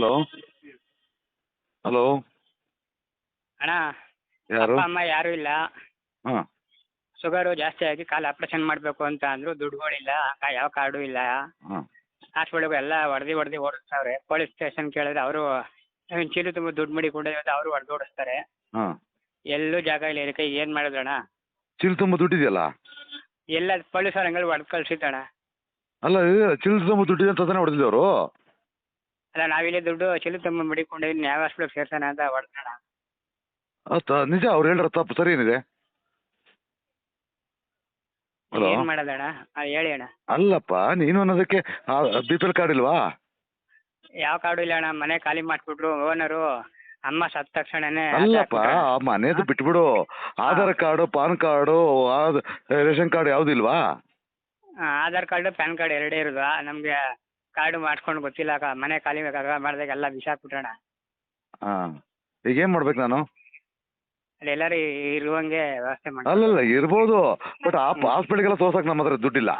Hello. Hello. ಅಣ್ಣ ಯಾರು? ಅಪ್ಪ ಅಮ್ಮ ಯಾರು ಇಲ್ಲ. ಹಾಂ. ಶುಗರು ಜಾಸ್ತಿ ಆಗಿ ಕಾಲು ಆಪ್ರೇಷನ್ ಮಾಡಬೇಕು ಅಂತ ಅಂದರು ದುಡ್ಡುಗಳಿಲ್ಲ ಯಾವ ಕಾರ್ಡು ಇಲ್ಲ. ಹಾಂ. ಹಾಸ್ಪಿಟ್ಲಿಗೆ ಎಲ್ಲ ಹೊಡ್ದು ಹೊಡ್ದು ಓಡಿಸ್ತಾವ್ರೆ. ಪೊಲೀಸ್ ಸ್ಟೇಷನ್ ಕೇಳಿದ್ರೆ ಅವರು ಚೀಲು ತುಂಬ ದುಡ್ಡು ಮಡಿ ಕೂಡ ಅವರು ಹೊಡೆದು ಓಡಿಸ್ತಾರೆ. ಹಾಂ. ಎಲ್ಲೂ ಜಾಗ ಇಲ್ಲ ಇದಕ್ಕೆ ಏನು ಮಾಡೋದಣ್ಣ ಚಿಲ್ ತುಂಬ ದುಡ್ಡಿದೆಯಲ್ಲ? ಎಲ್ಲ ಪೊಲೀಸ್ ಅವ್ರ ಹಂಗೆ ಹೊಡೆದು ಕಳ್ಸಿದ್ದಣ್ಣ ಅಲ್ಲ ಚಿಲ್ ತುಂಬ ದುಡ್ಡಿದೆ ಅಂತ ತಾನೇ ಹೊಡೆದಿದ್ದು ಅವರು? ಅಲ್ಲ ನಾವಿಲ್ಲಿ ದುಡ್ಡು ಚಿಲ್ಲು ತುಂಬ ಮಡಿಕೊಂಡು ಯಾವ ಹಾಸ್ಪಿಟ್ಲಿಗೆ ಸೇರ್ಸೋಣ ಅಂತ ಹೊಡ್ತಾನ ಆತ ನಿಜ ಅವ್ರು ಹೇಳಿರೋ ತಪ್ಪು ಸರಿ ಏನಿದೆ? ಹಲೋ? ಏನು ಮಾಡೋದಣ್ಣ? ಅದು ಹೇಳಿ ಅಣ್ಣ. ಅಲ್ಲಪ್ಪ ನೀನು ಅನ್ನೋದಕ್ಕೆ ಬಿ ಪಿ ಎಲ್ ಕಾರ್ಡ್ ಇಲ್ವಾ? ಯಾವ ಕಾರ್ಡು ಇಲ್ಲ ಅಣ್ಣ ಮನೆ ಖಾಲಿ ಮಾಡಿಬಿಟ್ರು ಓನರು ಅಮ್ಮ ಸತ್ತ ತಕ್ಷಣನೇ ಅಲ್ಲಪ್ಪ ಆ ಮನೇದು ಬಿಟ್ಬಿಡು. Aadhaar card PAN card ration card ಯಾವ್ದು ಇಲ್ವಾ? ಆಧಾರ್ ಕಾರ್ಡು ಪ್ಯಾನ್ ಕಾರ್ಡ್ ಎರಡೇ ಇರೋದು. ನಮಗೆ ಕಾರ್ಡು ಮಾಡ್ಕೊಂಡು ಗೊತ್ತಿಲ್ಲ ಅಕ್ಕ. ಮನೆ ಖಾಲಿ ಬೇಕಾಗ ಮಾಡಿದಾಗ ಎಲ್ಲ ಬಿಸಾಕ್ಬಿಟ್ಟಣ ಹಾಂ. ಈಗ ಏನು ಮಾಡ್ಬೇಕು ನಾನು? ಅಲ್ಲಿ ಎಲ್ಲರೂ ಇರುವಂಗೆ ವ್ಯವಸ್ಥೆ ಮಾಡಿ ಅಲ್ಲಲ್ಲ ಇರ್ಬೋದು. ಬಟ್ ಆ ಹಾಸ್ಪಿಟ್ಲಿಗೆಲ್ಲ ತೋರ್ಸಕ್ಕೆ ನಮ್ಮ ಹತ್ರ ದುಡ್ಡಿಲ್ಲ.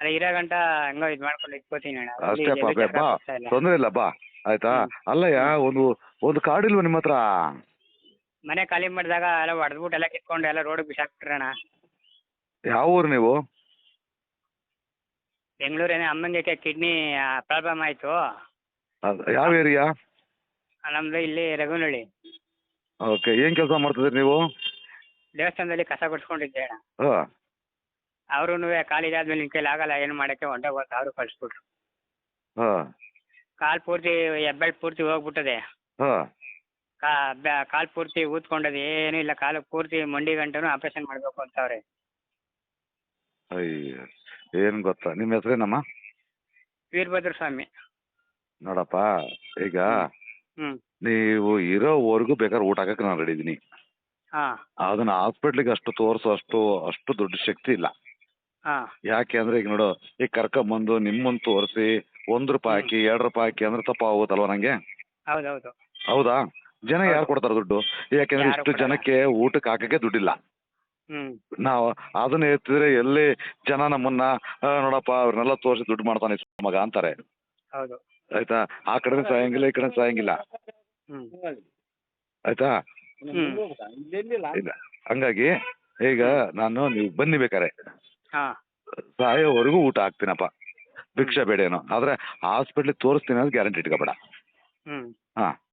ಅಲ್ಲ ಇರೋ ಗಂಟ ಹಂಗೋ ಇದು ಮಾಡ್ಕೊಂಡು ಇಟ್ಕೋತೀನಿ ಅಣ್ಣ. ಇಲ್ಲಿ ಅಷ್ಟೇ ಎಲ್ಲೂ ಪಾಪ. ಜಾಗ ಬಾ. ಸಿಗ್ತಾ ಇಲ್ಲ. ತೊಂದರೆ ಇಲ್ಲ ಬಾ. ಆಯ್ತಾ? ಅಲ್ಲಯ್ಯ ಒಂದು ಒಂದು ಕಾರ್ಡ್ ಇಲ್ವಾ ನಿಮ್ಮ ಹತ್ರ? ಮನೆ ಖಾಲಿ ಮಾಡಿದಾಗ ಎಲ್ಲ ಹೊಡೆದ್ಬಿಟ್ಟು ಎಲ್ಲ ಕಿತ್ಕೊಂಡು ಎಲ್ಲ ರೋಡ್ ಬಿಸಾಕ್ಬಿಟ್ರಣ. ಯಾವ ಊರು ನೀವು? ಬೆಂಗಳೂರೇನೆ ಅಮ್ಮಂಗೆ ಕಿಡ್ನಿ ಪ್ರಾಬ್ಲಮ್ ಆಯಿತು. ಅದ್- ಯಾವ ಏರಿಯಾ ನಮ್ಮದು ಇಲ್ಲಿ ರಘುನಹಳ್ಳಿ ಓಕೆ ಏನು ಕೆಲಸ ಮಾಡ್ತಿದ್ರಿ ನೀವು? ದೇವಸ್ಥಾನದಲ್ಲಿ ಕಸ ಗುಡ್ಸ್ಕೊಂಡಿದ್ದೆ. ಹಾಂ. ಅವ್ರೂ ಕಾಲಿದಾದ್ಮೇಲೆ ನಿನ್ನ ಕೈಲಿ ಆಗಲ್ಲ ಏನು ಮಾಡೋಕ್ಕೆ ಹೊಂಟೋಗ್ಬೋದು ಅವರು ಕಳಿಸ್ಬಿಟ್ರು. ಹಾಂ. ಕಾಲು ಪೂರ್ತಿ ಹೆಬ್ಬೆಳು ಪೂರ್ತಿ ಹೋಗ್ಬಿಟ್ಟದೆ. ಹಾಂ. ಕಾ ಕಾಲು ಪೂರ್ತಿ ಊದ್ಕೊಂಡದು ಏನೂ ಇಲ್ಲ ಕಾಲು ಪೂರ್ತಿ ಮಂಡಿ ಗಂಟನು ಆಪರೇಷನ್ ಮಾಡಬೇಕು ಅಂತವ್ರೆ. ಅಯ್ಯ ಏನು ಗೊತ್ತಾ? ನಿಮ್ಮ ಹೆಸರೇನಮ್ಮ ವೀರಭದ್ರ ಸ್ವಾಮಿ. ನೋಡಪ್ಪ ಈಗ ನೀವು ಇರೋವರೆಗೂ ಬೇಕಾದ್ರೆ ಊಟ ಹಾಕಕ್ಕೆ ನಾನು ರೆಡಿ ಇದ್ದೀನಿ ಹಾಂ. ಅದನ್ನ ಹಾಸ್ಪಿಟ್ಲಿಗೆ ಅಷ್ಟು ತೋರಿಸೋ ಅಷ್ಟು ಅಷ್ಟು ದೊಡ್ಡ ಶಕ್ತಿ ಇಲ್ಲ. ಹಾಂ. ಯಾಕೆ ಅಂದ್ರೆ ಈಗ ನೋಡು ಈಗ ಕರ್ಕೊಂಬಂದು ನಿಮ್ಮನ್ನು ತೋರಿಸಿ ಒಂದ್ ರೂಪಾಯಿ ಹಾಕಿ ಎರಡ್ ರೂಪಾಯಿ ಹಾಕಿ ಅಂದ್ರೆ ತಪ್ಪಾಗುತ್ತಲ್ವ ನಂಗೆ? ಹೌದೌದು. ಹೌದಾ? ಜನ ಯಾರು ಕೊಡ್ತಾರೆ ದುಡ್ಡು? ಯಾಕೆಂದ್ರೆ ಯಾರು ಇಷ್ಟು ಕೊಡಲ್ಲ. ಜನಕ್ಕೆ ಊಟಕ್ಕೆ ಹಾಕಕ್ಕೆ ದುಡ್ಡಿಲ್ಲ. ನಾವು ಅದನ್ನ ಎತ್ತಿದ್ರೆ ಎಲ್ಲಿ ಜನ ನಮ್ಮನ್ನ ಆ, ನೋಡಪ್ಪ ಅವ್ರನ್ನೆಲ್ಲ ತೋರಿಸಿ ದುಡ್ಡು ಮಾಡ್ತಾನೆ ಈ ಮಗ ಅಂತಾರೆ. ಹೌದು. ಆಯ್ತಾ? ಆ ಕಡೆ ಸಾಯಂಗಿಲ್ಲ ಈ ಕಡೆ ಸಾಯಂಗಿಲ್ಲ. ಆಯ್ತಾ? ಇಲ್ಲ ಹಂಗಾಗಿ ಈಗ ನಾನು ನೀವು ಬನ್ನಿ ಬೇಕಾರೆ ಹಾಂ. ಸಾಯೋವರೆಗೂ ಊಟ ಹಾಕ್ತೀನಪ್ಪ. ಭಿಕ್ಷೆ ಬೇಡೇನೋ. ಆದ್ರೆ ಹಾಸ್ಪಿಟ್ಲಿಗೆ ತೋರಿಸ್ತೀನಿ ಅಂತ ಗ್ಯಾರಂಟಿ ಇಟ್ಕೋಬೇಡ. ಹಾಂ.